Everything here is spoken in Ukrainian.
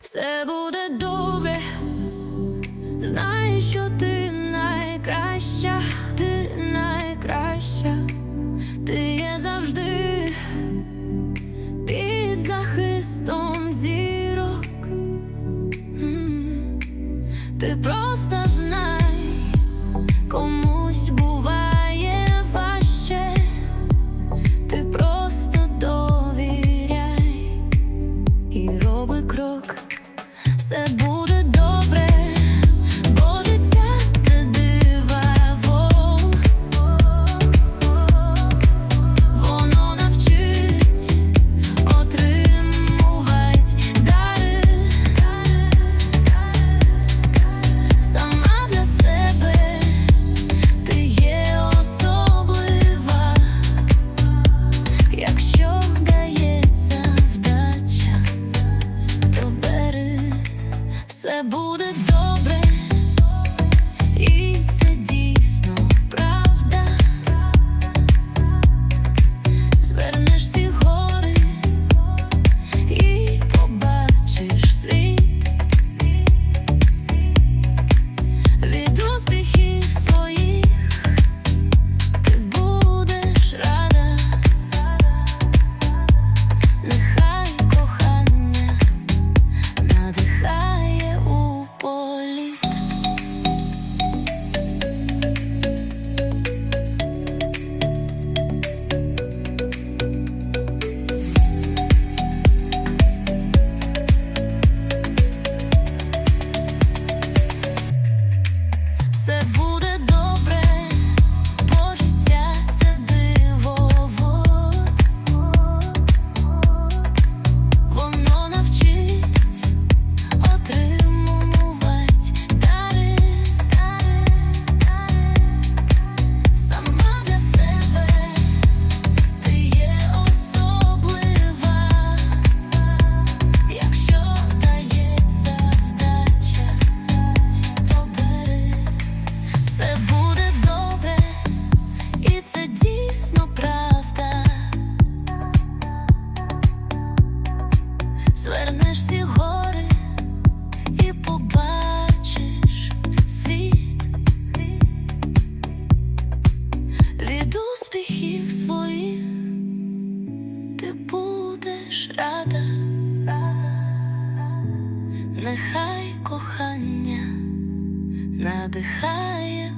все буде добре, знай, що ти найкраща, ти найкраща, ти є завжди під захистом зірок. Ти просто знай, кому. upset. Це буде добре. se bouge. нехай кохання надихає.